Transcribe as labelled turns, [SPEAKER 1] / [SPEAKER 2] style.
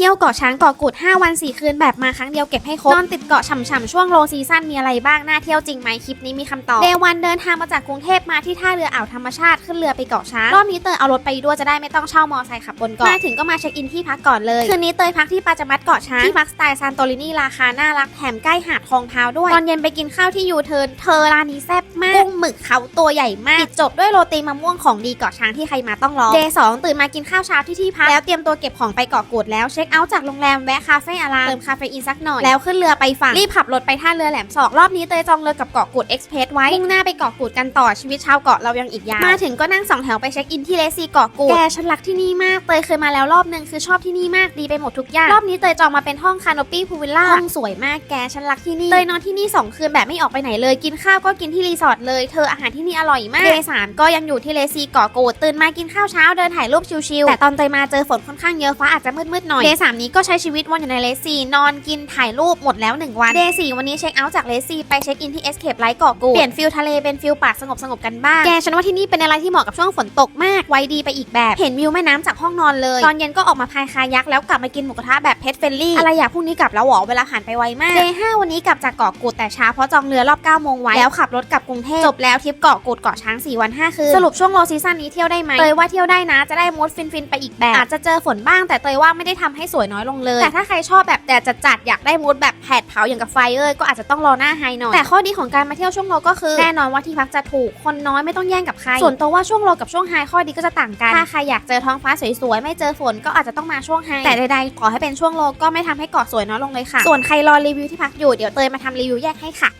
[SPEAKER 1] ที่ยวเกาะช้างเกาะกูด 5 วัน 4 คืนแบบมาครั้งเดียวเก็บให้ครบนอนติดเกาะฉ่ำๆช่วงโลซีซั่นมีอะไรบ้างน่าเที่ยวจริงไหมคลิปนี้มีคำตอบเดวันเดินทางมาจากกรุงเทพมาที่ท่าเรืออ่าวธรรมชาติขึ้นเรือไปเกาะช้างรอบนี้เตยเอารถไปด้วยจะได้ไม่ต้องเช่ามอไซค์ขับบนเกาะมาถึงก็มาเช็คอินที่พักก่อนเลยคืนนี้เตยพักที่ปาจามัดเกาะช้างที่พักสไตล์ซานโตรินีราคาน่ารักแถมใกล้หาดคลองเท้าด้วยตอนเย็นไปกินข้าวที่ยูเทิร์นเธอร้านนี้แซ่บมากกุ้งหมึกเขาตัวใหญ่มากปิดจบด้วยโรตีมะม่วงของดีเกาะช้างที่ใครมาต้องลองเดย์สองตื่นมากินข้าวเช้าที่ที่พักแล้วเตรียมตัวเก็บของไปเกาะกูดแล้วเช็คเอาท์จากโรงแรมแวะคาเฟ่อารามเติมคาเฟอีนสักหน่อย แล้วขึ้นเรือไปฝั่ง รีบขับรถไปท่าเรือแหลมศอกรอบนี้เตยจองเรือกับเกาะกูดเอ็กซ์เพรสไว้มุ่งหน้าไปเกาะกูดกันต่อชีวิตชาวเกาะเรายังอีกยาวมาถึงก็นั่งสองแถวไปเช็คอินที่เลซีเกาะกูดแกฉันรักที่นี่มากเตยเคยมาแล้วรอบนึงคือชอบที่นี่มากดีไปหมดทุกอย่างรอบนี้เตยจองมาเป็นห้องคานอปี้พูวิลล่าห้องสวยมากแกฉันรักที่นี่เตยนอนที่นี่สองคืนแบบไม่ออกไปไหนเลยกินข้าวก็กินที่รีสอร์ทเลยเธออาหารที่นี่อร่อยมากเดย์สามก็ยังอยู่ที่เลซีเกาะกูดตื่นมากินข้าวเช้าเดินถ่ายรูปชิลๆแต่ตอนเตยมาเจอฝนค่อนข้างเยอะฟ้าอาจจะมืดๆหน่อยเดย์สามนี้ก็ใช้ชีวิตวนอยู่ในเลซีนอนกินถ่ายรูปหมดแล้วหนึ่งวันเดย์สี่วันนี้เช็คเอาท์จากเลซีไปเช็คอินที่เอสเคปไลท์เกาะกูดเปลี่ยนฟิลทะเลเป็นฟิลป่าสงบสงบกันบ้างแกฉันว่าที่นี่เป็นอะไรที่เหมาะกับช่วงฝนตกมากไว้ดีไปอีกแบบเห็นวิวแม่น้ำจากห้องนอนเลยตอนเย็นก็ออกมาพายคายักแล้วกลับมากินหมูกระทะแบบเพชรเฟลลี่อะไรอยากพรุ่งนี้กลับแล้วหรอเวลาผ่านไปไวมากเดย์ห้าวันนี้กลับจากเกาะกูดแต่เช้าเพราะจองเรือรอบ9โมงไว้แล้วขับรถกลับกรุงเทพจบแล้วทริปเกาะกูดเกาะช้าง4วัน5คืนสรุปช่วงโลซีซั่นนี้เที่ยวได้ไหมเตยว่าเที่ยวได้นะจะได้มูดฟินๆไปอีกแบบอาจจะเจอฝนบ้างแต่เตยว่าไม่ได้ทำให้สวยน้อยลงเลย แต่ถ้าใครชอบแบบแต่จะจัดอยากได้มูดแบบแผดเผาอย่างกับไฟเออร์ก็อาจจะต้องรอหน้าไฮหน่อย แต่ข้อดีของการมาเที่ยวช่วงโลก็คือ แน่นอนว่าที่พักจะถูก คนน้อยไม่ต้องแย่งกับใคร ส่วนตัวว่าช่วงโลกับช่วงไฮข้อดีก็จะต่างกัน ถ้าใครอยากเจอท้องฟ้าสวยๆไม่เจอฝนก็อาจจะต้องมาช่วงไฮ แต่ใดๆขอให้เป็นช่วงโลก็ไม่ทำให้เกาะสวยน้อยลงเลยค่ะ ส่วนใครรอรีวิวที่พักอยู่เดี๋ยวเตยมาทำรีวิวแยกให้ค่ะ